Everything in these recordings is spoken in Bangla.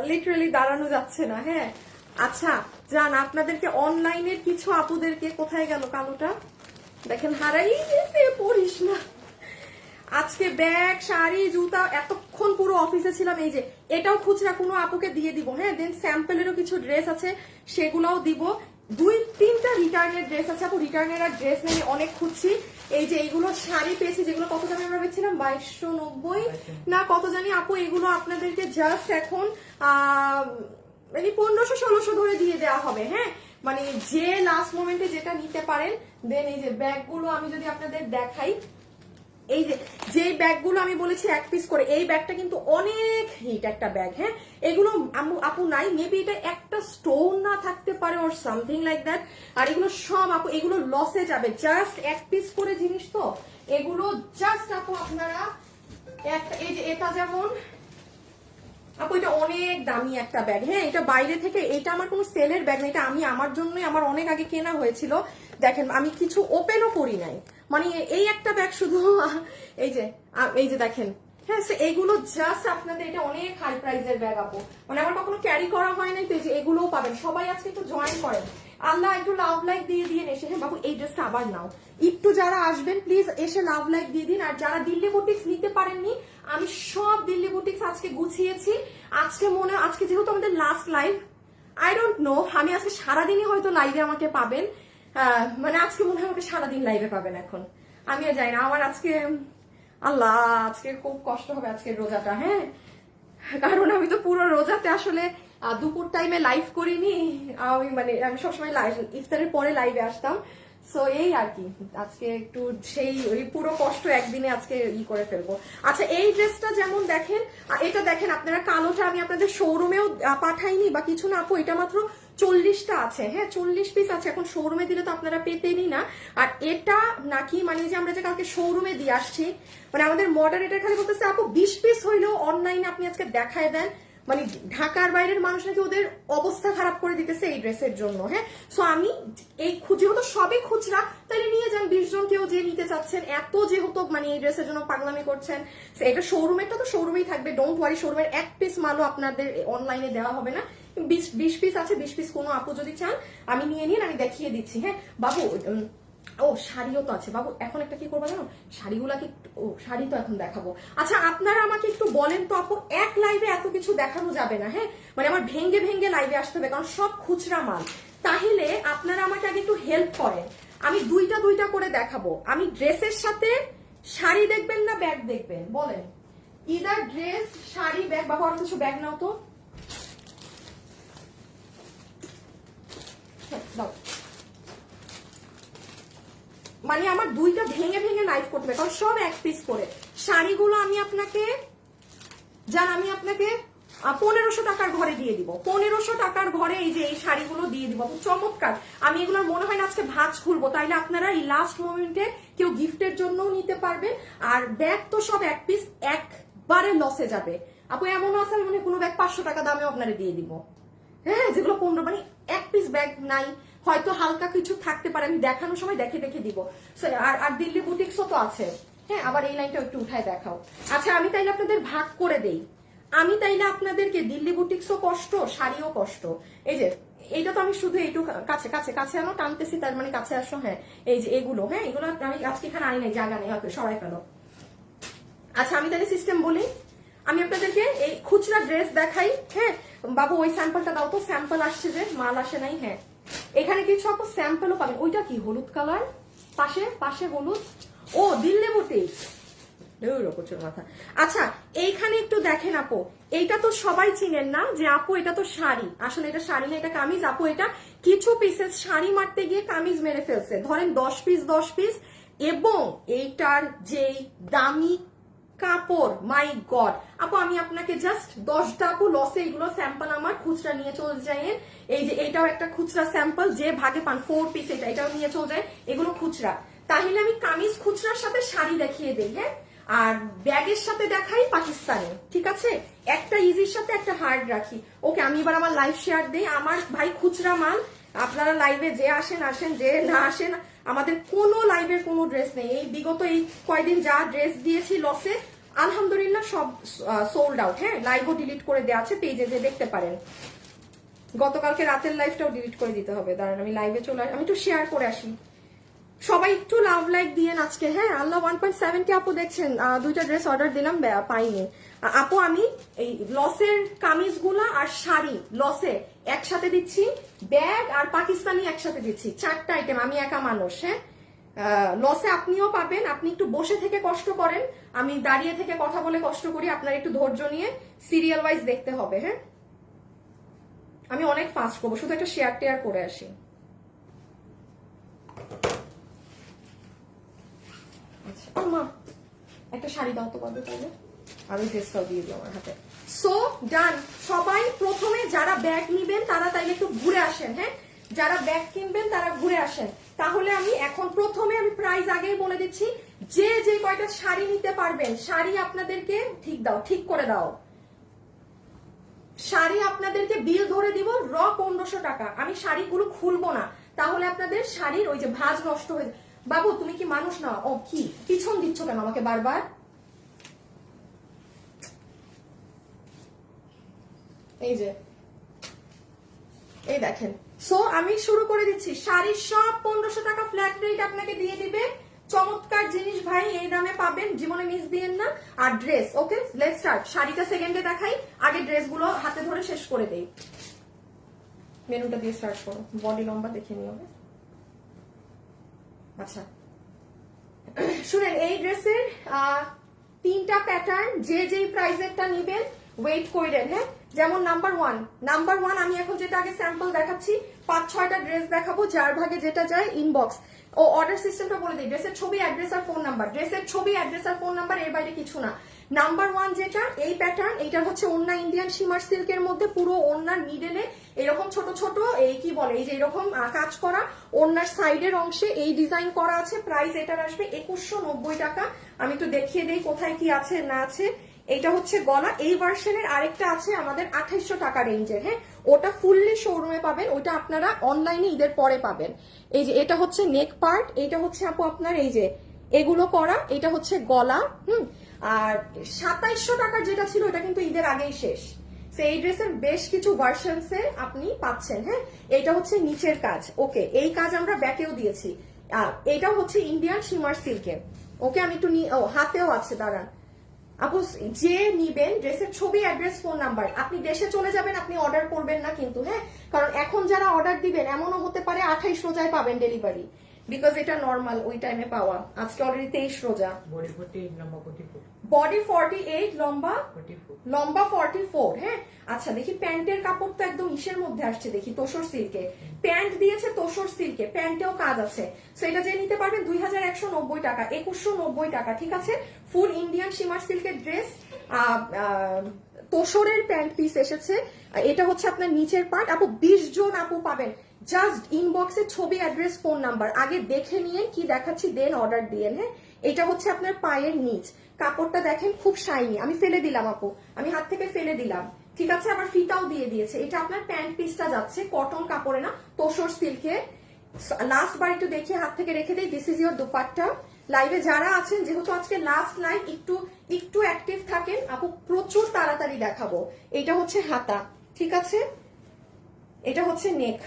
লিটারালি দাঁড়ানো যাচ্ছে না হ্যাঁ? আচ্ছা যান আপনাদেরকে অনলাইনের কিছু আপুদেরকে কোথায় গেল কালোটা? দেখেন, হারাই পড়িস না। আজকে ব্যাগ, শাড়ি, জুতা, এতক্ষণ পুরো অফিসে ছিলাম। এই যে, এটাও খুচরা কোনো আপুকে দিয়ে দিব হ্যাঁ? দেন স্যাম্পেলেরও কিছু ড্রেস আছে, সেগুলোও দিব। দুই, তিনটা রিটার্নের ড্রেস আছে। আপু রিটার্নের আর ড্রেস নেই অনেক খুঁজছি। এই যে এইগুলো শাড়ি পেয়েছি, যেগুলো কত দামে আমরা পেয়েছিলাম বাইশশো নব্বই? না, কত জানি আপু, এগুলো আপনাদেরকে জাস্ট এখন মানে পনেরোশো, ষোলোশো ধরে দিয়ে দেওয়া হবে হ্যাঁ? মানে যে লাস্ট মোমেন্টে যেটা নিতে পারেন দেন এই যে ব্যাগগুলো আমি যদি আপনাদের দেখাই এই যে যে ব্যাগগুলো আমি বলেছি এক পিস করে, এই ব্যাগটা কিন্তু অনেক হিট একটা ব্যাগ হ্যাঁ? এগুলো আপু নাই মেবি এটা একটা স্টোন না থাকতে পারে ওর সামথিং লাইক দ্যাট আর এগুলো সব আপু, এগুলো লসে যাবে। জাস্ট এক পিস করে জিনিস তো। এগুলো জাস্ট আপু আপনারা একটা এই যে এটা যেমন, আপু এটা অনেক দামি একটা ব্যাগ হ্যাঁ? এটা বাইরে থেকে, এটা আমার কোনো সেলের ব্যাগ না, এটা আমি আমার জন্যই, আমার অনেক আগে কেনা হয়েছিল। দেখেন, আমি কিছু ওপেনও করি নাই। মানে এই একটা ব্যাগ শুধু, এই যে এই যে দেখেন। হ্যাঁ সে এগুলো জাস্ট আপনাদের, এটা অনেক হাই প্রাইসের ব্যাগ আপু। মানে আমার কখনো ক্যারি করা হয় নাই, তো যে এগুলোও পাবেন। সবাই আজকে একটু জয়েন করেন। আল্লাহ একটু লাভ লাইক দিয়ে দিয়ে এসে। হ্যাঁ বাবু, এই ড্রেসটা আবার নাও। একটু যারা আসবেন প্লিজ এসে লাভ লাইক দিয়ে দিন। আর যারা দিল্লি বুটিক্স নিতে পারেননি, আমি সব দিল্লি বুটিক্স আজকে গুছিয়েছি। আজকে মনে, আজকে যেহেতু আমাদের last live I don't know আমি আজকে সারাদিনই হয়তো লাইভে আমাকে পাবেন। মানে আজকে মনে হয় আমাকে সারাদিন লাইভে পাবেন এখন। আমিও যাই না, আমার আজকে, আল্লাহ, আজকে খুব কষ্ট হবে আজকের রোজাটা হ্যাঁ? কারণ আমি তো পুরো রোজাতে আসলে দুপুর টাইমে লাইভ করিনি, আমি মানে আমি সবসময় live- ইফতারের পরে লাইভে আসতাম। সো এই আর কি, আজকে একটু সেই, ওই পুরো কষ্ট একদিনে আজকে ই করে ফেলব। আচ্ছা এই ড্রেসটা যেমন দেখেন এটা দেখেন, আপনারা কালোটা আমি আপনাদের শোরুমেও পাঠাইনি বা কিছু না, আপু, এটা মাত্র চল্লিশটা আছে হ্যাঁ চল্লিশ পিস আছে। এখন শোরুমে দিলে তো আপনারা পেতেনই না। আর এটা নাকি মানে যে আমরা যে কালকে শোরুমে দিয়ে আসছি মানে আমাদের মডারেটার খালি বলতেছে, আপু, বিশ পিস হইলেও অনলাইনে আপনি আজকে দেখায় দেন। মানে ঢাকার বাইরের মানুষ নাকি ওদের অবস্থা খারাপ করে দিতেছে এই ড্রেসের জন্য হ্যাঁ? সো আমি এই যেহেতু সবই খুচরা তাহলে নিয়ে যান বিশ জন কেউ যে নিতে চাচ্ছেন, এত যেহেতু মানে এই ড্রেসের জন্য পাগলামি করছেন এটা শোরুমেরটা তো শোরুমেই থাকবে ডোন্ট ওয়ারি শোরুমের এক পিস মালও আপনাদের অনলাইনে দেওয়া হবে না। বিশ বিশ পিস আছে, বিশ পিস কোনো আপু যদি চান, আমি নিয়ে নিন, আমি দেখিয়ে দিচ্ছি হ্যাঁ? বাবু ও শাড়িও তো আছে। বাবু এখন একটা কি করব জানো? শাড়িগুলাকে ও শাড়ি তো এখন দেখাবো। আচ্ছা আপনারা আমাকে একটু বলেন তো আপু এক লাইভে এত কিছু দেখানো যাবে না হ্যাঁ? মানে আমার ভেঙ্গে ভেঙ্গে লাইভে আসতে হবে কারণ সব খুচরা মাল। তাহলে আপনারা আমাকে আগে একটু হেল্প করেন। আমি দুইটা দুইটা করে দেখাবো। আমি ড্রেসের সাথে শাড়ি দেখবেন না ব্যাগ দেখবেন? বলেন। ইদার ড্রেস শাড়ি ব্যাগ বাবু আর কিছু ব্যাগ নাও তো। হ্যাঁ, দাও। মানে আমার দুইটা ভেঙে ভেঙে লাইভ করতে হবে, কারণ সব এক পিস করে। শাড়িগুলো আমি আপনাকে যান আমি আপনাকে পনেরোশো টাকার ঘরে দিয়ে দিব। পনেরোশো টাকার ঘরে এই যে এই শাড়িগুলো দিয়ে দিব। চমৎকার। আমি এগুলোর মনে হয় না আজকে ভাঁজ খুলবো। তাইলে আপনারা এই লাস্ট মোমেন্টে কেউ গিফটের জন্যও নিতে পারবে। আর ব্যাগ তো সব এক পিস একবারে লসে যাবে। আপু, এমনও আছে? মানে কোনো ব্যাগ পাঁচশো টাকা দামেও আপনারা দিয়ে দিব। হ্যাঁ যেগুলো পনেরো মানে এক পিস ব্যাগ নাই। হয়তো হালকা কিছু থাকতে পারে, আমি দেখানোর সময় দেখে দেখে দিব। আর আর দিল্লি বুটিক্সও তো আছে। হ্যাঁ আবার এই লাইনটা একটু উঠায় দেখাও। আচ্ছা আমি তাইলে আপনাদের ভাগ করে দেই। আমি তাইলে আপনাদেরকে দিল্লি বুটিক্সও কষ্ট, শাড়িও কষ্ট। এই যে, এইটা তো আমি শুধু এইটু কাছে কাছে কাছে আনো, টানতেছি, তার মানে কাছে আসো হ্যাঁ। এই যে, এগুলো হ্যাঁ এগুলো আমি আজকে এখানে আনি নাই, জায়গা নেই, হয়তো সবাই ফেলো। আচ্ছা আমি তাহলে সিস্টেম বলি। আমি আপনাদেরকে এই খুচরা ড্রেস দেখাই হ্যাঁ। বাবু, ওই স্যাম্পলটা দাও তো স্যাম্পল আসছে যে, মাল আসে নাই হ্যাঁ। এখানে কিছু আপু স্যাম্পলও পাবেন। ওইটা কি, হলুদ কালার? পাশে পাশে হলুদ। ও, দিল্লি বুটিক্স প্রচুর মাথা। আচ্ছা এইখানে একটু দেখেন আপু। এইটা তো সবাই চিনেন না যে আপু, এটা তো শাড়ি। আসলে এটা শাড়ি না, এটা কামিজ। আপু, এটা কিছু পিসেস শাড়ি মারতে গিয়ে কামিজ মেরে ফেলছে। ধরেন দশ পিস দশ পিস এবং এইটার যেই দামি কাপড় মাই গড আপু, আমি আপনাকে জাস্ট দশটা আপু লসে এগুলো স্যাম্পল আমার খুচরা নিয়ে চলে যায় এই যে এটাও একটা খুচরা স্যাম্পল যে ভাগে পান ফোর পিস এটা, এটাও নিয়ে চলে যায় এগুলো খুচরা। তাহলে আমি কামিজ খুচরার সাথে শাড়ি দেখিয়ে দিই হ্যাঁ? আর ব্যাগের সাথে দেখাই পাকিস্তানে, ঠিক আছে? একটা ইজির সাথে একটা হার্ড রাখি। ওকে, আমি এবার আমার লাইভ শেয়ার দিই। আমার ভাই খুচরা মাল। আপনারা লাইভে যে আসেন আসেন, যে না আসেন, আমাদের কোনো লাইভের কোনো ড্রেস নেই। এই বিগত এই কয়দিন যা ড্রেস দিয়েছি লসে আলহামদুলিল্লাহ সব সোল্ড আউট হ্যাঁ? লাইভও ডিলিট করে দেওয়া আছে পেজে যে দেখতে পারেন। গতকালকে রাতের লাইভটাও ডিলিট করে দিতে হবে। দাঁড়ান, আমি লাইভে চলে আসি আমি একটু শেয়ার করে আসি। সবাই একটু লাভ লাইক দিয়ে আজকে হ্যাঁ? আল্লাহ ওয়ান পয়েন্ট সেভেন কে আপু দেখছেন দুইটা ড্রেস অর্ডার দিলাম পাইনি। আপু, আমি এই লসের কামিজগুলা আর শাড়ি লসে একসাথে দিচ্ছি ব্যাগ আর পাকিস্তানি একসাথে দিচ্ছি, চারটা আইটেম আমি একা মানুষ হ্যাঁ? লসে আপনিও পাবেন। আপনি একটু বসে থেকে কষ্ট করেন। আমি দাঁড়িয়ে থেকে কথা বলে কষ্ট করি। আপনার একটু ধৈর্য নিয়ে সিরিয়াল ওয়াইজ দেখতে হবে হ্যাঁ? আমি অনেক ফাস্ট করব। শুধু একটা শেয়ার টেয়ার করে আসি। আচ্ছা আম্মা একটা হাতে। সো ডান সবাই প্রথমে যারা ব্যাগ নিবেন, তারা তাইলে একটু ঘুরে আসেন হ্যাঁ? যারা ব্যাগ কিনবেন, তারা ঘুরে আসেন। তাহলে আমি এখন প্রথমে আমি প্রাইস আগেই বলে দিচ্ছি, যে যে কয়টা শাড়ি নিতে পারবেন, শাড়ি আপনাদেরকে ঠিক দাও, ঠিক করে দাও। শাড়ি আপনাদেরকে বিল ধরে দিব র পনেরোশো টাকা। আমি শাড়িগুলো খুলবো না। তাহলে আপনাদের শাড়ির ওই যে ভাঁজ নষ্ট হয়ে বাবু, তুমি কি মানুষ না? ও, কি? পিছন দিচ্ছ কেন আমাকে বারবার? এই যে। এই দেখেন। সো আমি শুরু করে দিচ্ছি। শাড়ির সব পনেরোশো টাকা ফ্ল্যাট রেট আপনাকে দিয়ে দিবে। চমৎকার জিনিস ভাই, এই দামে পাবেন। জীবনে মিস দিয়েন না। আর ড্রেস ওকে লেট স্টার্ট শাড়িটা সেকেন্ডে দেখাই। আগে ড্রেসগুলো হাতে ধরে শেষ করে দেই। মেনুটা দিয়ে স্টার্ট করো। বডি লম্বা দেখে নিও? আচ্ছা। শুনেন, এই ড্রেসের তিনটা প্যাটার্ন যে যেই প্রাইজেরটা নিবেন ওয়েট করেন হ্যাঁ? যেমন নাম্বার ওয়ান নাম্বার ওয়ান আমি এখন যেটা আগে স্যাম্পল দেখাচ্ছি, পাঁচ, ছয়টা ড্রেস দেখাবো, যার ভাগে যেটা যায় ইনবক্স ও অর্ডার সিস্টেমটা বলে দিই ড্রেসের ছবি অ্যাড্রেস আর ফোন নাম্বার ড্রেসের ছবি অ্যাড্রেস আর ফোন নাম্বার এর বাইরে কিছু না। নাম্বার ওয়ান যেটা, এই প্যাটার্ন এটা হচ্ছে ওন্না ইন্ডিয়ান শিমার সিল্কের মধ্যে পুরো ওন্নার মিডলে এরকম ছোট ছোট, এই কি বলে, এই যে এরকম কাজ করা ওন্নার সাইডের অংশে এই ডিজাইন করা আছে। প্রাইস এটার আসবে একুশশো টাকা। আমি একটু দেখিয়ে দেই কোথায় কি আছে, না আছে। এটা হচ্ছে গলা। এই ভার্সনের আরেকটা আছে আমাদের আঠাইশশো টাকা রেঞ্জের হ্যাঁ? ওটা ফুললি শোরুমে পাবেন ওটা আপনারা অনলাইনে ঈদের পরে পাবেন। এই যে, এটা হচ্ছে নেক পার্ট এটা হচ্ছে আপু আপনার এই যে, এগুলো করা, এটা হচ্ছে গলা, হুম? আর সাতাইশশো টাকার যেটা ছিল এটা কিন্তু ঈদের আগেই শেষ। এই ড্রেসের বেশ কিছু ভার্সনস আপনি পাচ্ছেন হ্যাঁ? এটা হচ্ছে নিচের কাজ। ওকে এই কাজ আমরা ব্যাকেও দিয়েছি। এটা হচ্ছে ইন্ডিয়ান শিমার সিল্কের ওকে আমি একটু হাতেও আছে, দাঁড়ান। আপু, যে নিবেন ড্রেসের ছবি অ্যাড্রেস ফোন নাম্বার আপনি দেশে চলে যাবেন, আপনি অর্ডার করবেন না কিন্তু হ্যাঁ? কারণ এখন যারা অর্ডার দিবেন, এমনও হতে পারে আঠাইশ রোজায় পাবেন ডেলিভারি বিকজ এটা নর্মাল ওই টাইমে পাওয়া। আজকে অলরেডি তেইশ রোজা। বডি ফোর্টি এইট লম্বা লম্বা ফর্টি ফোর হ্যাঁ? আচ্ছা দেখি প্যান্টের কাপড় তো একদম ইসের মধ্যে আসছে দেখি তোসর সিল্কে প্যান্ট দিয়েছে তোসর সিল্কে প্যান্টেও কাজ আছে। সো এটা যে নিতে পারবেন দুই হাজার একশো নব্বই টাকা একুশশো নব্বই টাকা ঠিক আছে? ফুল ইন্ডিয়ান শিমার সিল্কের ড্রেস তোসরের প্যান্ট পিস এসেছে। এটা হচ্ছে আপনার নিচের পার্ট আপু বিশ জন আপু পাবেন। জাস্ট ইনবক্সে ছবি অ্যাড্রেস ফোন নাম্বার আগে দেখে নিয়ে কি দেখাচ্ছি দেন অর্ডার দিয়েন হ্যাঁ? এটা হচ্ছে আপনার পায়ের নিচ। কাপড়টা দেখেন খুব শাইনি আমি ফেলে দিলাম আপু। আমি হাত থেকে ফেলে দিলাম। ঠিক আছে, আবার ফিতাও দিয়ে দিয়েছে। এটা আপনার প্যান্ট পিসটা যাচ্ছে কটন কাপড়ে না তোসর সিল্কে লাস্ট বার একটু দেখে হাত থেকে রেখে দিই। This is your dupatta. লাইভে যারা আছেন, যেহেতু আজকে লাস্ট লাইভ একটু একটু অ্যাক্টিভ থাকেন, আপু, প্রচুর তাড়াতাড়ি দেখাবো। এটা হচ্ছে হাতা, ঠিক আছে? এটা হচ্ছে নেক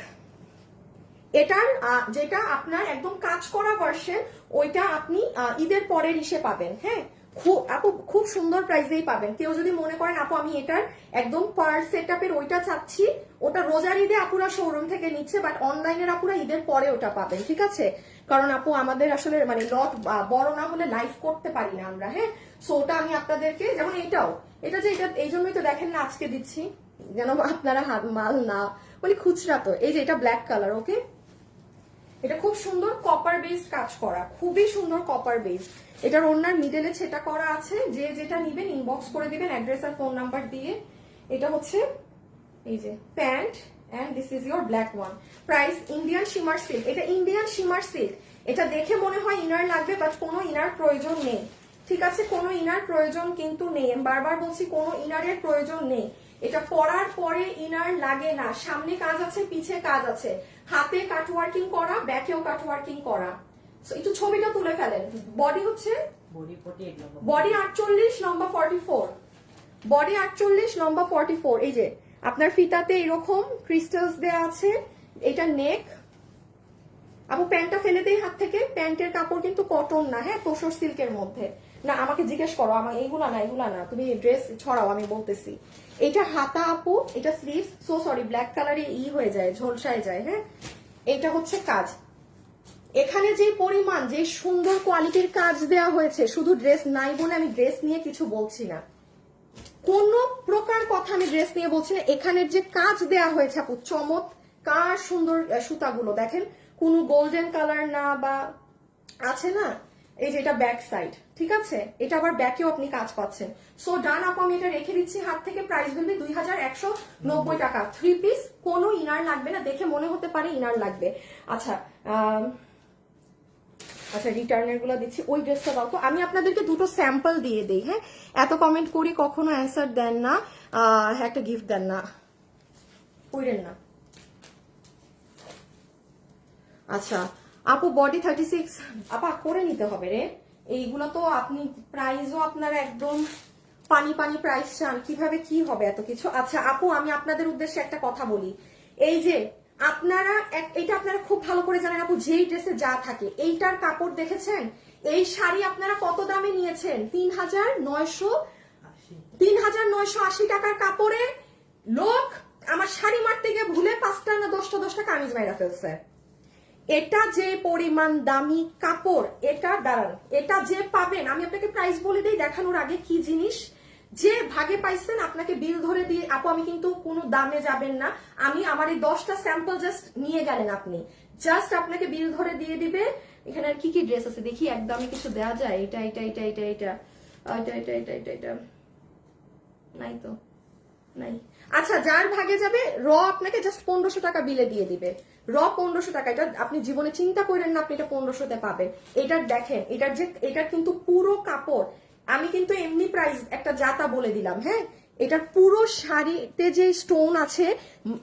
এটার যেটা আপনার একদম কাজ করা ভার্সন ওইটা আপনি ঈদের পরের ইসে পাবেন হ্যাঁ? খুব, আপু, খুব সুন্দর প্রাইসেই পাবেন। কেউ যদি মনে করেন, আপু, আমি এটার একদম পার সেট ওইটা চাচ্ছি, ওটা রোজার ঈদে আপুরা শোরুম থেকে নিচ্ছে বাট অনলাইনের আপুরা ঈদের পরে ওটা পাবেন, ঠিক আছে? কারণ আপু, আমাদের আসলে মানে লট বড় না হলে লাইভ করতে পারি না আমরা হ্যাঁ? সো ওটা আমি আপনাদেরকে, যেমন এটাও, এটা যে, এটা, এই জন্যই তো দেখেন না আজকে দিচ্ছি, যেন আপনারা হাত, মাল না মানে খুচরা তো, এই যে, এটা ব্ল্যাক কালার ওকে এটা খুব সুন্দর কপার বেসড কাজ করা, খুবই সুন্দর কপার বেস এটার ওনার মিডেলে সেটা করা আছে, যে যেটা নিবেন ইনবক্স করে দিবেন অ্যাড্রেস আর ফোন নাম্বার দিয়ে। এটা হচ্ছে এই যে pant and this is your black one price Indian shimmer silk এটা ইন্ডিয়ান শিমার সিল্ক এটা দেখে মনে হয় ইনার লাগবে বাট কোনো ইনার প্রয়োজন নেই। ঠিক আছে, কোনো ইনার প্রয়োজন কিন্তু নেই। আমি বারবার বলছি, কোনো ইনারের প্রয়োজন নেই। এটা পরার পরে ইনার লাগে না। সামনে কাজ আছে, পিছে কাজ আছে। হাতে কাটওয়ার্কিং করা ব্যাকেও কাটওয়ার্কিং করা। একটু ছবিটা তুলে ফেলেন। বডি হচ্ছে? বডি আটচল্লিশ লম্বা ফর্টি ফোর বডি আটচল্লিশ লম্বা ফর্টি ফোর এই যে আপনার ফিতাতে এরকম ক্রিস্টালস দেয়া আছে। এটা নেক আপু প্যান্টটা ফেলে দেই হাত থেকে। প্যান্টের কাপড় কিন্তু কটন না হ্যাঁ তোষর সিল্কের মধ্যে। না, আমাকে জিজ্ঞেস করো, আমার এইগুলা না, এগুলা না, তুমি ড্রেস ছড়াও, আমি বলতেছি। এটা হাতা আপু, এটা স্লিভস সো সরি ব্ল্যাক কালারে ই হয়ে যায়, ঝলসায় যায় হ্যাঁ? এটা হচ্ছে কাজ। এখানে যে পরিমাণ, যে সুন্দর কোয়ালিটির কাজ দেয়া হয়েছে, শুধু ড্রেস নাই বলে আমি ড্রেস নিয়ে কিছু বলছি না। কোন প্রকার কথা আমি ড্রেস নিয়ে বলছি না এখানের যে কাজ দেয়া হয়েছে আপু, চমৎকার সুন্দর সুতাগুলো। দেখেন, কোনো গোল্ডেন কালার না বা আছে না? এই যে এটা ব্যাক সাইড ঠিক আছে? এটা আবার ব্যাকেও আপনি কাজ পাচ্ছেন। সো ডান আপু আমি এটা রেখে দিচ্ছি, হাত থেকে প্রাইস বলবে দুই হাজার একশো নব্বই টাকা। থ্রি পিস কোনো ইনার লাগবে না, দেখে মনে হতে পারে ইনার লাগবে। আচ্ছা আচ্ছা রিটার্নেরগুলো দিচ্ছি, ওই ড্রেসটা দাও। তো আমি আপনাদেরকে দুটো স্যাম্পল দিয়ে দিই হ্যাঁ? এত কমেন্ট করি, কখনো অ্যান্সার দেন না হ্যাঁ একটা গিফট দেন না। পড়েন না। আচ্ছা আপু বডি থার্টি সিক্স আপা, করে নিতে হবে রে। এইগুলো তো আপনি প্রাইসও আপনার একদম পানি পানি প্রাইস চান। কীভাবে কি হবে এত কিছু? আচ্ছা আপু, আমি আপনাদের উদ্দেশ্যে একটা কথা বলি। এই যে, আপনারা এটা আপনারা খুব ভালো করে জানেন আপু, যেই ড্রেসে যা থাকে। এইটার কাপড় দেখেছেন? এই শাড়ি আপনারা কত দামে নিয়েছেন? তিন হাজার নয়শো তিন হাজার নয়শো আশি টাকার কাপড়ে? লোক, আমার শাড়ি মারতে গিয়ে ভুলে পাঁচটা না দশটা দশটা কামিজ মাইরা ফেলছে। এটা যে পরিমাণ দামি কাপড়, এটা দাঁড়ান, এটা যে পাবেন, আমি আপনাকে প্রাইস বলে দিই, দেখানোর আগে কি জিনিস? যে ভাগে পাইছেন, আপনাকে বিল ধরে দিয়ে, আপু, আমি কিন্তু কোনো দামে যাবেন না, আমি আমার এই দশটা স্যাম্পল জাস্ট নিয়ে গেলেন আপনি। জাস্ট আপনাকে বিল ধরে দিয়ে দিবে, এখানে আর কি কি ড্রেস আছে, দেখি, একদমই কিছু দেওয়া যায়, এটা এটা এটা এটা এটা এটা এটা এটা এটা, নাই তো। নাই। আচ্ছা যার ভাগে যাবে, র আপনাকে জাস্ট পনেরোশো টাকা বিলে দিয়ে দিবে। র পনেরোশো টাকা, এটা আপনি জীবনে চিন্তা করেন না আপনি এটা পনেরোশোতে পাবেন। এটার দেখেন এটার যে এটার কিন্তু পুরো কাপড়। আমি কিন্তু এমনি প্রাইস একটা জাতা বলে দিলাম হ্যাঁ? এটার পুরো শাড়িতে যে স্টোন আছে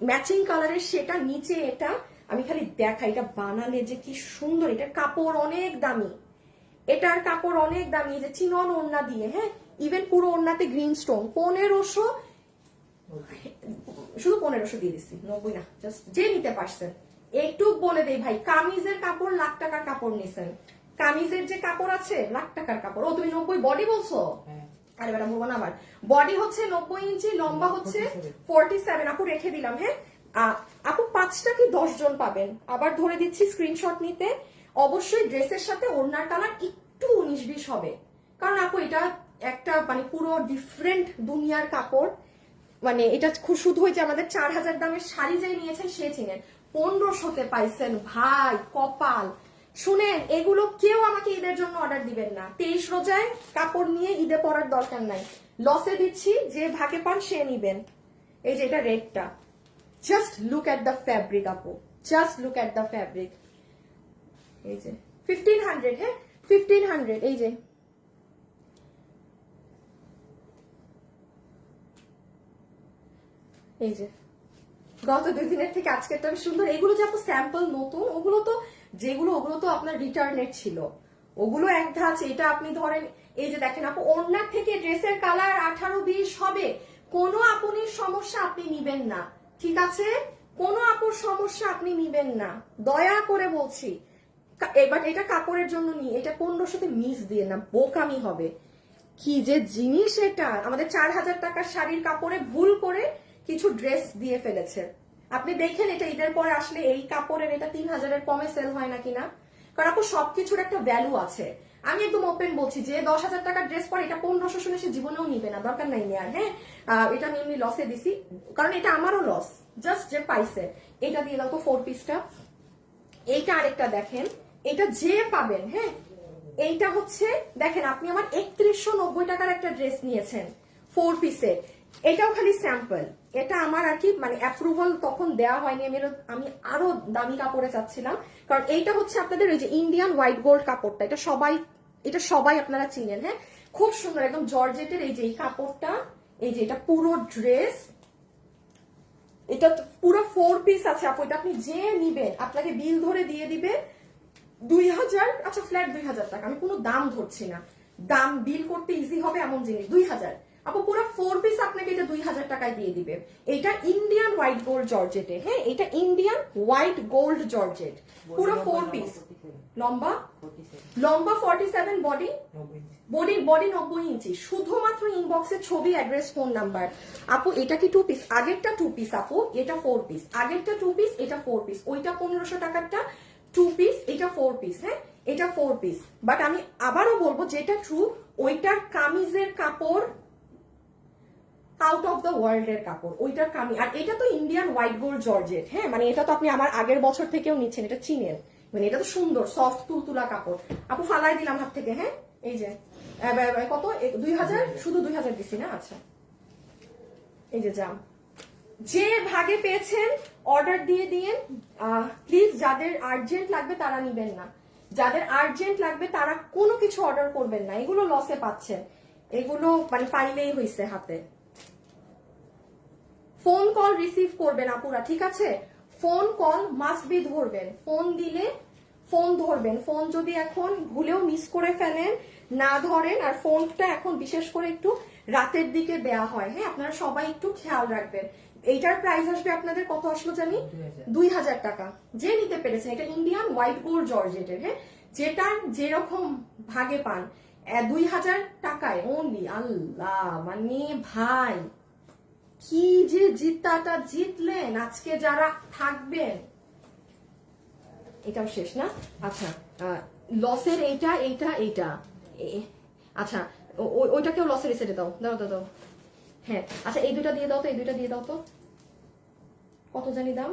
ম্যাচিং কালারের সেটা নিচে এটা আমি খালি দেখাই। এটা বানালে যে কি সুন্দর এটার কাপড় অনেক দামি। এটার কাপড় অনেক দামি যে চিনন ওড়না দিয়ে হ্যাঁ? ইভেন পুরো ওড়নাতে গ্রিন স্টোন পনেরোশো শুধু পনেরোশো দিয়ে দিচ্ছি নব্বই না জাস্ট যে নিতে পারছেন। একটু বলে দেই ভাই কামিজের কাপড় লাখ টাকার কাপড় নিছেন। কামিজের যে কাপড় আছে লাখ টাকার কাপড়। ও তুমি নব্বই বডি বলছো? হ্যাঁ। আরে বেটা বলব না আবার। বডি হচ্ছে নব্বই ইঞ্চি লম্বা হচ্ছে ফোরটি সেভেন আপু রেখে দিলাম হ্যাঁ? আপু পাঁচটা কি দশ জন পাবেন? আবার ধরে দিচ্ছি স্ক্রিনশট নিতে। অবশ্যই ড্রেসের সাথে ওড়নার কালার একটু উনিশ বিশ হবে। কারণ আপু এটা একটা মানে পুরো ডিফারেন্ট দুনিয়ার কাপড়। মানে এটা খুব শুধু হয়েছে আমাদের চার হাজার দামের শাড়ি যে নিয়েছেন সে চিনেন পনেরোশোতে পাইছেন ভাই, কপাল। শুনেন, এগুলো কেউ আমাকে ঈদের জন্য অর্ডার দিবেন না। তেইশ রোজায় কাপড় নিয়ে ঈদে পরার দরকার নাই। লসে দিচ্ছি, যে ভাগে পান সে নিবেন। এই যে এটা রেডটা just look at the fabric আপু। Just look at the fabric এই যে ফিফটিন হান্ড্রেড হ্যাঁ? ফিফটিন হান্ড্রেড এই যে। এই যে, গত দুই দিনের থেকে আজকেরটা বেশ সুন্দর। এগুলো যে স্যাম্পল নতুন, ওগুলো তো, যেগুলো, ওগুলো তো আপনার রিটার্নের ছিল। ওগুলো এক ধাঁচ, এটা আপনি ধরেন, এই যে দেখেন আপু, ওড়নার থেকে ড্রেসের কালার আঠারো, বিশ হবে। কোনো আপনির সমস্যা আপনি নিবেন না, ঠিক আছে? কোনো আপুর সমস্যা আপনি নিবেন না। দয়া করে বলছি এবার এটা কাপড়ের জন্য নিয়ে এটা পনেরোশোতে মিস দিয়ে না, বোকামি হবে। কি যে জিনিস এটা! আমাদের চার হাজার টাকার শাড়ির কাপড়ে ভুল করে কিছু ড্রেস দিয়ে ফেলেছে। আপনি দেখেন এটা ঈদের পরে আসলে এই কাপড়ের, এটা তিন হাজারের কমে সেল হয় না কিনা? কারণ আপু, সবকিছুর একটা ভ্যালু আছে। আমি একদম ওপেন বলছি যে দশ হাজার টাকার ড্রেস পরে এটা পনেরোশো শুনে সে জীবনেও নিবে না, দরকার নাই নেয়ার। হ্যাঁ এটা আমি এমনি লসে দিছি। কারণ এটা আমারও লস জাস্ট যে পাইছে। এটা দিয়ে দাও তো ফোর পিসটা এইটা আরেকটা দেখেন। এটা যে পাবেন হ্যাঁ এইটা হচ্ছে, দেখেন আপনি আমার একত্রিশশো টাকার একটা ড্রেস নিয়েছেন ফোর পিসের এটাও খালি স্যাম্পল এটা আমার আর কি মানে অ্যাপ্রুভাল তখন দেওয়া হয়নি, আমি আমি আরও দামি কাপড়ে চাচ্ছিলাম। কারণ এইটা হচ্ছে আপনাদের ওই যে ইন্ডিয়ান হোয়াইট গোল্ড কাপড়টা, এটা সবাই এটা সবাই আপনারা চিনেন হ্যাঁ? খুব সুন্দর, একদম জর্জেটের এই যে এই কাপড়টা, এই যে এটা পুরো ড্রেস এটা পুরো ফোর পিস আছে, আপু, এটা আপনি যে নিবেন, আপনাকে বিল ধরে দিয়ে দিবে দুই হাজার আচ্ছা ফ্ল্যাট দুই হাজার টাকা। আমি কোনো দাম ধরছি না। দাম বিল করতে ইজি হবে এমন জিনিস, দুই হাজার। আপু পুরো ফোর পিস আপনাকে এটা দুই হাজার টাকায় দিয়ে দিবে। এটা ইন্ডিয়ান হোয়াইট গোল্ড জর্জেটে হ্যাঁ? এটা ইন্ডিয়ান হোয়াইট গোল্ড জর্জেট পুরো ফোর পিস লম্বা? লম্বা forty seven body body body নব্বই ইঞ্চি শুধুমাত্র ইনবক্সে ছবি অ্যাড্রেস ফোন নাম্বার আপু এটা কি টু পিস আগেরটা টু পিস আপু এটা ফোর পিস আগেরটা টু পিস এটা ফোর পিস ওইটা পনেরোশো টাকারটা টু পিস এটা ফোর পিস হ্যাঁ? এটা ফোর পিস বাট আমি আবারও বলব যেটা ট্রু ওইটার কামিজের কাপড় আউট অফ দ্য ওয়ার্ল্ড এর কাপড়, ওইটার কামি, আর এটা তো ইন্ডিয়ান হোয়াইট গোল্ড জর্জেট হ্যাঁ? মানে এটা তো আপনি আমার আগের বছর থেকেও নিচ্ছেন, এটা চিনেন। মানে এটা তো সুন্দর সফট তুলতুলা কাপড়। আপু ফালাই দিলাম হাত থেকে হ্যাঁ? এই যে কত? দুই হাজার? শুধু দুই হাজার দিছি না? আচ্ছা। এই যে, জাম। যে ভাগে পেয়েছেন অর্ডার দিয়ে দিয়েন প্লিজ যাদের আর্জেন্ট লাগবে তারা নিবেন না। যাদের আর্জেন্ট লাগবে তারা কোনো কিছু অর্ডার করবেন না। এগুলো লসে পাচ্ছেন। এগুলো মানে পাইলেই হয়েছে হাতে। ফোন কল রিসিভ করবেন আপুরা ঠিক আছে? ফোন কল মাস্ট বি ধরবেন। ফোন দিলে ফোন ধরবেন। ফোন যদি এখন ভুলেও মিস করে ফেলেন না ধরেন আর ফোনটা এখন বিশেষ করে একটু রাতের দিকে দেয়া হয় হ্যাঁ? আপনারা সবাই একটু খেয়াল রাখবেন। এইটার প্রাইস আসবে আপনাদের কত আসলো জানি? দুই হাজার। টাকা। যে নিতে পেরেছেন এটা ইন্ডিয়ান হোয়াইট গোল্ড জর্জেটের হ্যাঁ? যেটার যেরকম ভাগে পান। দুই হাজার টাকায় অনলি আল্লাহ মানে ভাই। কি যে জিতাটা জিতলেন, আজকে যারা থাকবেন। এটাও শেষ না? আচ্ছা লসের এইটা এইটা এইটা। আচ্ছা ওইটাকেও লসের রিসেটে দাও। দাও দাও দাও। হ্যাঁ আচ্ছা এই দুটা দিয়ে দাও তো, এই দুটা দিয়ে দাও তো। কত জানি দাম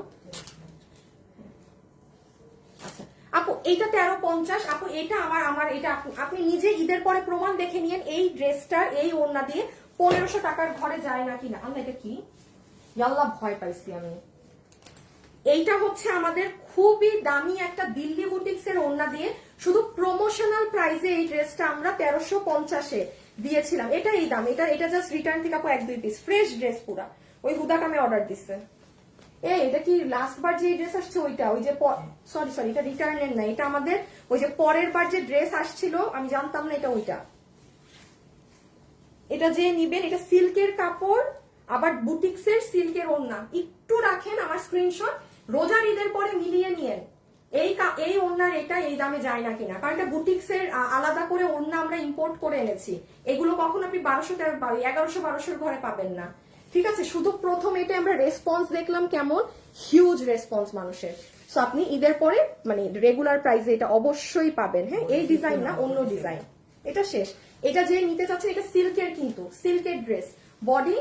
আচ্ছা আপু, এইটা তেরো পঞ্চাশ। আপু, এটা আমার আমার, এটা আপনি- নিজে ঈদের পরে প্রমাণ দেখে নিয়েন এই ড্রেসটা এই ওড়না দিয়ে। পনেরোশো টাকার ঘরে যায় না আল্লাহ, এটা কি? ইয়াল্লাহ, ভয় পাইছি আমি। এইটা হচ্ছে আমাদের খুবই দামি একটা দিল্লি বুটিক্স এর ওড়না দিয়ে শুধু প্রমোশনাল প্রাইসে এই ড্রেসটা আমরা তেরোশো পঞ্চাশে দিয়েছিলাম। এটা এই দাম। এটা এটা জাস্ট রিটার্ন থেকে এক, দুই পিস ফ্রেশ ড্রেস পুরা। ওই হুদাকামে অর্ডার দিচ্ছে এই, এটা কি লাস্ট বার যে ড্রেস আসছে ওইটা? ওই যে সরি সরি এটা রিটার্নের না। এটা আমাদের ওই যে পরের বার যে ড্রেস আসছিল, আমি জানতাম না এটা ওইটা। এটা যে নিবেন, এটা সিল্কের কাপড়, আবার বুটিক্সের সিল্কের ওড়না। একটু রাখেন আমার স্ক্রিনশট রোজার ঈদের পরে মিলিয়ে নিয়েন। এই এই ওড়নার এটা এই দামে যায় না কিনা। কারণ এটা বুটিক্সের আলাদা করে ওড়না আমরা ইম্পোর্ট করে এনেছি। এগুলো কখন আপনি বারোশো এগারোশো, বারোশোর ঘরে পাবেন না। ঠিক আছে, শুধু প্রথম এটা আমরা রেসপন্স দেখলাম কেমন? হিউজ রেসপন্স মানুষের। সো আপনি ঈদের পরে মানে রেগুলার প্রাইসে এটা অবশ্যই পাবেন। হ্যাঁ এই ডিজাইন না, অন্য ডিজাইন এটা শেষ। এটা যে নিতে চাচ্ছেন এটা সিল্কের কিন্তু সিল্কের ড্রেস বডি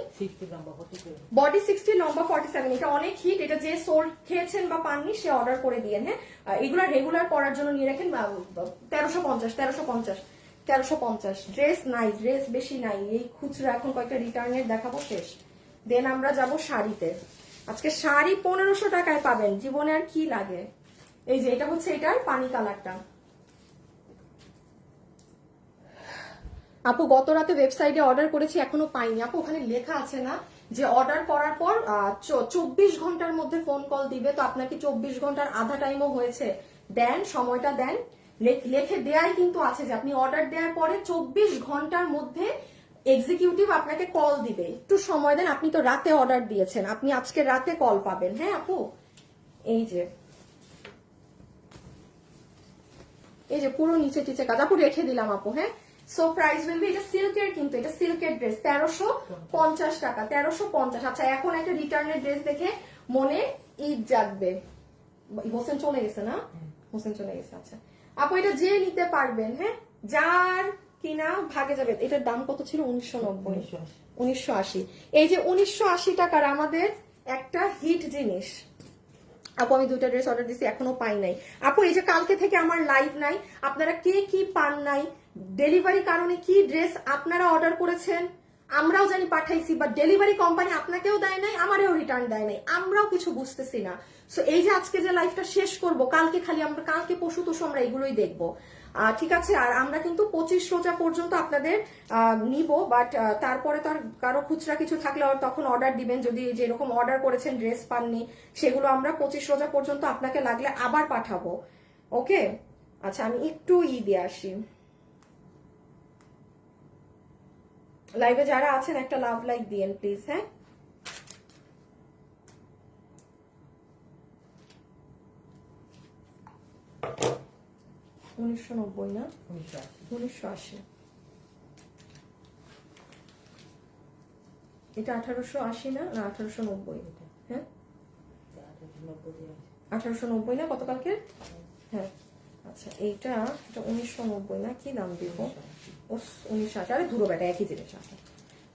বডি সিক্সটি লম্বা ফর্টি সেভেন এটা অনেক হিট এটা যে সোল খেয়েছেন বা পাননি সে অর্ডার করে দিয়ে হ্যাঁ? এগুলো রেগুলার পরার জন্য নিয়ে রাখেন তেরোশো পঞ্চাশ তেরোশো পঞ্চাশ তেরোশো পঞ্চাশ। ড্রেস নাই ড্রেস বেশি নাই। এই খুচরা এখন কয়েকটা রিটার্নের দেখাবো শেষ। দেন আমরা যাব শাড়িতে। আজকে শাড়ি পনেরোশো টাকায় পাবেন। জীবনে আর কি লাগে? এই যে এটা হচ্ছে এটার পানি কালারটা আপু, গত রাতে ওয়েবসাইটে অর্ডার করেছি, এখনও পাইনি। আপু, ওখানে লেখা আছে না যে অর্ডার করার পর চব্বিশ ঘণ্টার মধ্যে ফোন কল দিবে। তো আপনার কি চব্বিশ ঘণ্টার আধা টাইমও হয়েছে? দেন, সময়টা দেন। লেখে দেয়াই কিন্তু আছে যে আপনি অর্ডার দেওয়ার পরে চব্বিশ ঘণ্টার মধ্যে এক্সিকিউটিভ আপনাকে কল দিবে। একটু সময় দেন, আপনি তো রাতে অর্ডার দিয়েছেন। আপনি আজকে রাতে কল পাবেন। হ্যাঁ আপু? এই যে। এই যে, পুরো নিচে টিচে কাজ। আপু, রেখে দিলাম, আপু হ্যাঁ? সো প্রাইস উইল বি এটা সিল্কের কিন্তু এটা সিল্কের ড্রেস তেরোশো পঞ্চাশ টাকা তেরোশো পঞ্চাশ। আচ্ছা এখন একটা রিটার্নের ড্রেস দেখে মনে ঈদ জাগবে। হোসেন চলে গেছে না? হোসেন চলে গেছে আচ্ছা। আপু এটা যে নিতে পারবেন হ্যাঁ যার কিনা ভাগে যাবে। এটার দাম কত ছিল? উনিশশো নব্বই। উনিশশো আশি। এই যে উনিশশো আশি টাকার আমাদের একটা হিট জিনিস। আপু আমি দুইটা ড্রেস অর্ডার দিছি এখনও পাই নাই। আপু এই যে কালকে থেকে আমার লাইভ নাই আপনারা কে কি পান নাই? ডেলিভারি কারণে কি ড্রেস আপনারা অর্ডার করেছেন? আমরাও জানি পাঠাইছি বা ডেলিভারি কোম্পানি আপনাকেও দেয় নাই, আমারও রিটার্ন দেয় নাই। আমরাও কিছু বুঝতেছি না। সো এই যে আজকে যে লাইফটা শেষ করব, কালকে খালি আমরা, কালকে পশু টসু আমরা এগুলোই দেখব। ঠিক আছে, আর আমরা কিন্তু পঁচিশ রোজা পর্যন্ত আপনাদের নিব বাট তারপরে তো আর কারও খুচরা কিছু থাকলে তখন অর্ডার দিবেন। যদি যেরকম অর্ডার করেছেন ড্রেস পাননি, সেগুলো আমরা পঁচিশ রোজা পর্যন্ত আপনাকে লাগলে আবার পাঠাবো। ওকে আচ্ছা আমি একটু ই দিয়ে আসি। লাইভে যারা আছেন, একটা লাভ লাইক দিয়েন প্লিজ হ্যাঁ? উনিশশো নব্বই না? এটা আঠারোশো আশি না? না, আঠারোশো নব্বই। হ্যাঁ? আঠারোশো নব্বই না? হ্যাঁ। আচ্ছা এটা উনিশশো নব্বই না? কি দাম দিব? আশি আরে ধুরো বেটা একই জিনিস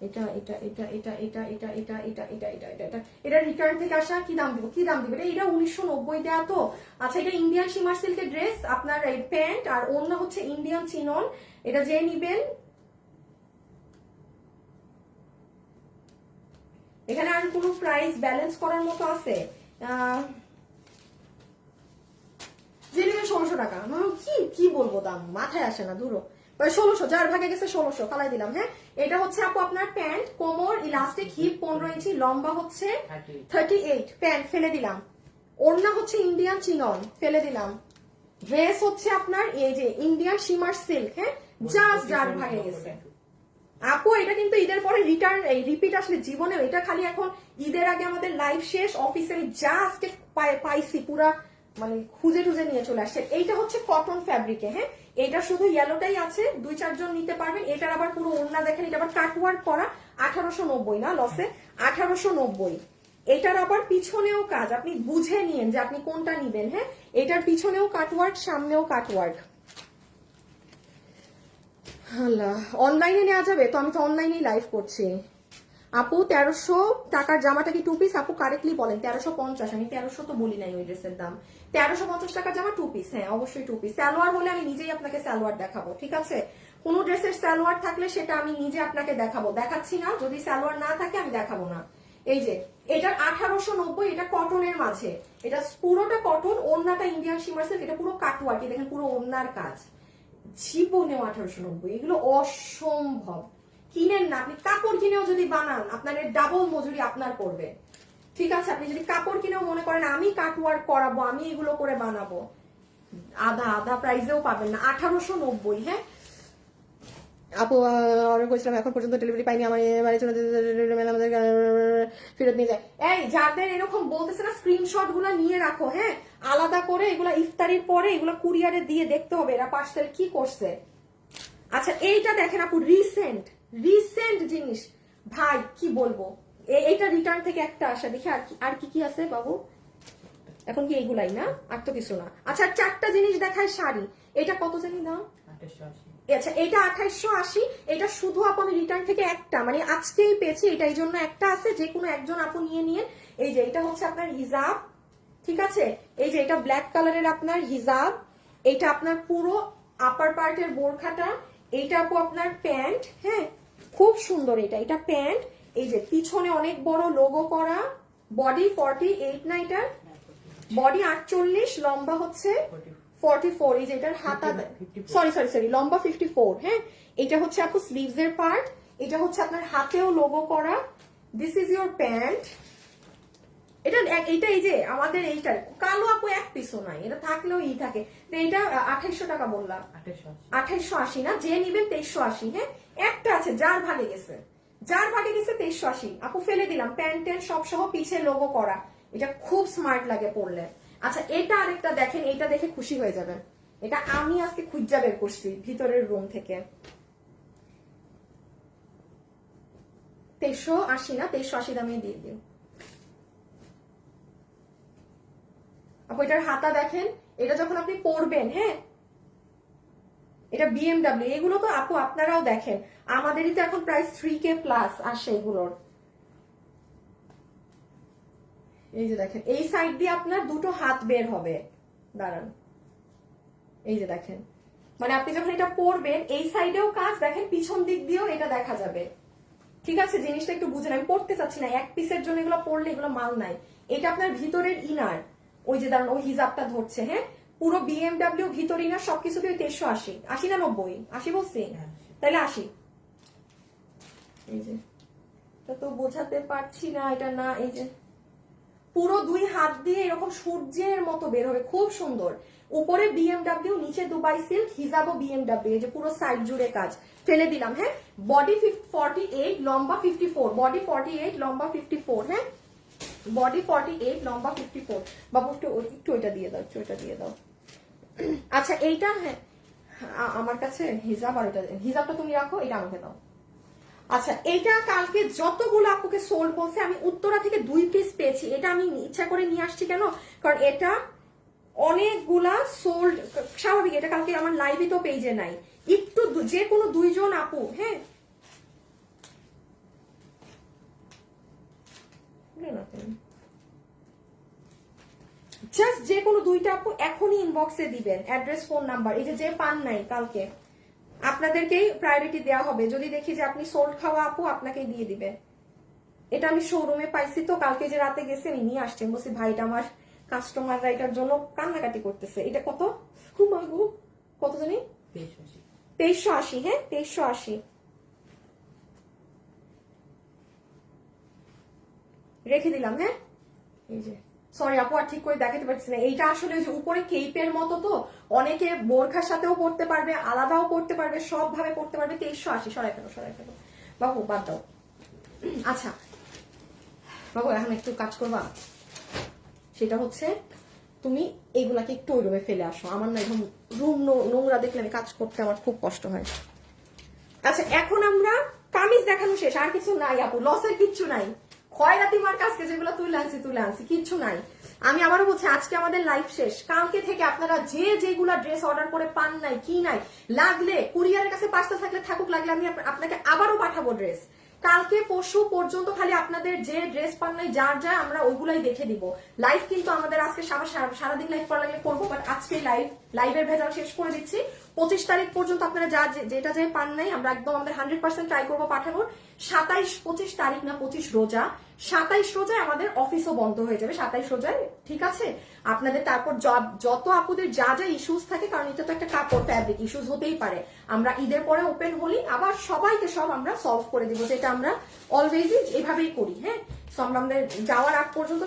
এটা এটা এটা এটা এটা এটা এটা এটা এটা এটা এটা এটা এটা রিটার্ন থেকে আসা কি দাম দিব কি দাম দিব এটা এটা উনিশশো নব্বই দেওয়া তো আচ্ছা এটা ইন্ডিয়ান সীমার সিল্কের ড্রেস আপনার এই প্যান্ট আর অন্য হচ্ছে ইন্ডিয়ান চিনন এটা যে নিবেন এখানে আর কোনো প্রাইস ব্যালেন্স করার মতো আছে যে নেবেন ষোলোশো টাকা কি কি বলব দাম মাথায় আসে না দূরও ষোলোশো, যার ভাগে গেছে ষোলোশো, ফালাই দিলাম হ্যাঁ? এটা হচ্ছে আপু আপনার প্যান্ট, কোমর ইলাস্টিক হিপ পনেরো ইঞ্চি, লম্বা হচ্ছে থার্টি এইট প্যান্ট, ফেলে দিলাম। ওড়না হচ্ছে ইন্ডিয়ান চিনন ফেলে দিলাম। ড্রেস হচ্ছে আপনার এই যে ইন্ডিয়ান শিমার সিল্ক হ্যাঁ? জাস্ট যার ভাগে গেছে। আপু, এটা কিন্তু ঈদের পরে রিটার্ন এই রিপিট আসলে জীবনে এটা খালি এখন ঈদের আগে আমাদের লাইফ শেষ অফিসে আমি যা আজকে পাই- পাইছি, পুরা মানে খুঁজে টুজে নিয়ে চলে আসছে। এইটা হচ্ছে কটন ফ্যাব্রিকে হ্যাঁ? এটা শুধু ইয়েলোটাই আছে, দুই চারজন নিতে পারবেন। এটার আবার পুরো ওড়না দেখেন, এটা আবার কাটওয়ার্ক করা, আঠারোশো নব্বই, না লসে আঠারোশো নব্বই। এটার আবার পিছনেও কাজ, আপনি বুঝে নিয়েন যে আপনি কোনটা নিবেন হ্যাঁ? এটার পিছনেও কাটওয়ার্ক সামনেও কাটওয়ার্ক অনলাইনে নেওয়া যাবে? তো আমি তো অনলাইনেই লাইভ করছি। আপু, তেরোশো টাকার জামাটা কি টু পিস আপু কারেক্টলি বলেন, তেরোশো পঞ্চাশ। আমি তেরোশো তো বলি নাই ওই ড্রেসের দাম। তেরোশো পঞ্চাশ টাকার জামা টু পিস হ্যাঁ অবশ্যই টু পিস সালোয়ার হলে আমি নিজেই আপনাকে সালোয়ার দেখাবো, ঠিক আছে? কোনো ড্রেসের সালোয়ার থাকলে সেটা আমি নিজে আপনাকে দেখাবো। দেখাচ্ছি না, যদি সালোয়ার না থাকে আমি দেখাবো না। এই যে এটার আঠারোশো নব্বই, এটা কটনের মাঝে। এটা পুরোটা কটন ওড়নাটা ইন্ডিয়ান সিমার্সেল এটা পুরো কাটওয়ার্কি দেখেন পুরো ওড়নার কাজ। জীবনেও আঠারোশো নব্বই, এগুলো অসম্ভব। কিনেন না আপনি কাপড় কিনেও যদি বানান আপনার ডাবল মজুরি আপনার পড়বে। ঠিক আছে? আপনি যদি কাপড় কিনেও মনে করেন আমি কাটওয়ার্ক করাবো আমি এগুলো করে বানাবো। আধা আধা প্রাইসেও পাবেন না। আঠারোশো নব্বই হ্যাঁ? আপু অর্ডার করেছিলাম এখন পর্যন্ত ডেলিভারি পাইনি আমার বাড়ি চলে আমাদের ফেরত নিয়ে যায়। এই যাদের এরকম বলতেছে না স্ক্রিনশটগুলো নিয়ে রাখো হ্যাঁ? আলাদা করে এগুলো ইফতারির পরে এগুলো কুরিয়ারে দিয়ে দেখতে হবে এরা পার্সেল কি করছে। আচ্ছা এইটা দেখেন আপু রিসেন্ট রিসেন্ট জিনিস। ভাই কি বলব? এইটা রিটার্ন থেকে একটা আসা। দেখি আর কি আর কি কি আছে বাবু? এখন কি এইগুলাই না? আর তো কিছু না। আচ্ছা চারটা জিনিস দেখায় শাড়ি। এটা কত জানি দাম? আচ্ছা এটা আঠাইশশো আশি। এটা শুধু আপু আমি রিটার্ন থেকে একটা মানে আজকেই পেয়েছি এটা এই জন্য একটা আছে। যে কোনো একজন আপু নিয়ে নিয়ে এই যে এটা হচ্ছে আপনার হিজাব ঠিক আছে? এই যে এটা ব্ল্যাক কালারের আপনার হিজাব এটা আপনার পুরো আপার পার্টের বোরখাটা এইটা আপু আপনার প্যান্ট হ্যাঁ? খুব সুন্দর এটা। এটা প্যান্ট এই যে পিছনে অনেক বড় লোগো করা বডি ফর্টি এইট না এটার বডি আটচল্লিশ লম্বা হচ্ছে ফোর্টি ফোর এই যে এটার হাতা সরি সরি সরি লম্বা ফিফটি ফোর হ্যাঁ? এটা হচ্ছে আপু স্লিভস এর পার্ট এটা হচ্ছে আপনার হাতেও লোগো করা। দিস ইজ ইউর প্যান্ট এটা এইটা এই যে আমাদের এইটা কালো আপু এক পিসও নাই এটা থাকলেও ই থাকে। তো এটা আঠাইশো টাকা বললাম। আঠাইশো আশি। না? যে নিবেন তেইশশো আশি হ্যাঁ? একটা আছে, যার ভাগে গেছে। যার ভাগে গেছে তেইশশো আশি। আপু ফেলে দিলাম, প্যান্ট ট্যান্ট সব সহ পিছে লোগো করা। এটা খুব স্মার্ট লাগে পড়লে আচ্ছা এটা আরেকটা দেখেন এটা দেখে খুশি হয়ে যাবেন। এটা আমি আজকে খুঁজা বের করছি ভিতরের রুম থেকে। তেইশশো আশি না, তেইশশো আশি দামে দিয়ে দিন আপু, এটার হাতা দেখেন, এটা যখন আপনি পরবেন হ্যাঁ এটা বিএমডাব্লিউ এগুলো তো আপু আপনারাও দেখেন। আমাদেরই তো এখন প্রাইস থ্রি কে প্লাস আসে এগুলোর। এই যে দেখেন, এই সাইড দিয়ে আপনার দুটো হাত বের হবে। দাঁড়ান। এই যে দেখেন। মানে আপনি যখন এটা পরবেন, এই সাইডেও কাজ, দেখেন পিছন দিক দিয়েও এটা দেখা যাবে। ঠিক আছে, জিনিসটা একটু বুঝেন আমি পড়তে চাচ্ছি না, এক পিসের জন্য এগুলো পড়লে এগুলো মাল নাই। এটা আপনার ভিতরের ইনার ওই যে দাঁড়ান, ওই হিজাবটা ধরছে হ্যাঁ? পুরো বিএমডাব্লিউ ভিতর ইনার সবকিছুতে ওই তেইশশো আশি। আশি না নব্বই? আশি বলছি? হ্যাঁ। তাহলে আশি। এই যে। তো বোঝাতে পারছি না এটা না এই যে। পুরো দুই হাত দিয়ে এরকম সূর্যের মতো বের হবে খুব সুন্দর। উপরে বিএমডাব্লিউ নিচে দুবাই সিল্ক হিজাবো বিএমডাব্লিউ এই যে পুরো সাইড জুড়ে কাজ। ফেলে দিলাম হ্যাঁ? বডি ফর্টি এইট লম্বা fifty four body forty eight লম্বা ফিফটি ফোর হ্যাঁ? বডি ফর্টি এইট লম্বা ফিফটি ফোর বাবু একটু একটু ওইটা দিয়ে দাও, একটু ওইটা দিয়ে দাও। আচ্ছা এইটা হ্যাঁ আমার কাছে হিজাব আর ওইটা হিজাবটা তুমি রাখো এটা আমাকে দাও। আচ্ছা এইটা কালকে যতগুলো আপুকে সোল্ড বলছে, আমি উত্তরা থেকে দুই পিস পেয়েছি। এটা আমি ইচ্ছা করে নিয়ে আসছি কেন? কারণ এটা অনেকগুলা সোল্ড স্বাভাবিক, এটা কালকে আমার লাইভে তো পেজে নাই। একটু যে কোনো দুইজন আপু হ্যাঁ জাস্ট যে কোনো দুইটা আপু এখনই ইনবক্সে দিবেন অ্যাড্রেস ফোন নাম্বার এই যে যে পান নাই কালকে আপনাদেরকেই প্রায়োরিটি দেওয়া হবে। যদি দেখি যে আপনি সোল্ড খাওয়া আপু আপনাকেই দিয়ে দিবে। এটা আমি শোরুমে পাইছি তো কালকে যে রাতে গেছে আমি নিয়ে আসছি বলছি ভাইটা আমার কাস্টমাররা এটার জন্য কান্নাকাটি করতেছে। এটা কত? ঘুমাগু কত জানি? তেইশশো আশি হ্যাঁ? তেইশশো আশি। রেখে দিলাম হ্যাঁ? এই যে। সরি আপু, আর ঠিক করে দেখাতে পারছি না। এইটা আসলে যে উপরে কেপের মতো তো, অনেকে বোরখার সাথেও পড়তে পারবে, আলাদাও পড়তে পারবে সব ভাবে পড়তে পারবে তেইশশো আশি, সরাই ফেলো সরাই ফেলো। বাবু, বাদ দাও। আচ্ছা। বাবু, এখন একটু কাজ করবা? সেটা হচ্ছে, তুমি এগুলাকে একটু ওই রুমে ফেলে আসো। আমার না এরকম রুম নোংরা দেখলে আমি কাজ করতে আমার খুব কষ্ট হয়। আচ্ছা এখন আমরা কামিজ দেখানো শেষ। আর কিছু নাই আপু লসের কিচ্ছু নাই। খয়রাতি মার কাজকে যেগুলো তুলে আনছি তুলে আনছি, কিচ্ছু নাই। আমি আবারও বলছি, আজকে আমাদের লাইফ শেষ। কালকে থেকে আপনারা যে যেগুলা ড্রেস অর্ডার করে পান নাই, কি নাই, লাগলে কুরিয়ারের কাছে পার্সেল থাকলে থাকুক, লাগলে আমি আপনাকে আবারও পাঠাবো ড্রেস কালকে পরশু পর্যন্ত খালি আপনাদের যে ড্রেস পান নাই, যার যা, আমরা ওইগুলাই দেখে দিব। লাইভ কিন্তু আমাদের আজকে সারা সারা- সারাদিন লাইভ করা লাগলে করব বাট আজকে লাইভ লাইভের ভেজাল শেষ করে দিচ্ছি। পঁচিশ তারিখ পর্যন্ত আপনারা যা যেটা যে পান নাই, আমরা একদম আমাদের হান্ড্রেড পার্সেন্ট ট্রাই করব পাঠানোর সাতাইশ, পঁচিশ তারিখ না, পঁচিশ রোজা। সাতাইশ রোজায় আমাদের অফিসও বন্ধ হয়ে যাবে, সাতাইশ রোজায়, ঠিক আছে? আপনাদের তারপর যত আপুদের যা যা ইস্যুস থাকে, কারণ এটা তো একটা কাপড় ফ্যাব্রিক ইস্যুস হতেই পারে। আমরা ঈদের পরে ওপেন হলি, আবার সবাইকে সব আমরা সলভ করে দিব, যেটা আমরা অলওয়েজই এভাবেই করি হ্যাঁ? So আমরা আমাদের যাওয়ার আগ পর্যন্ত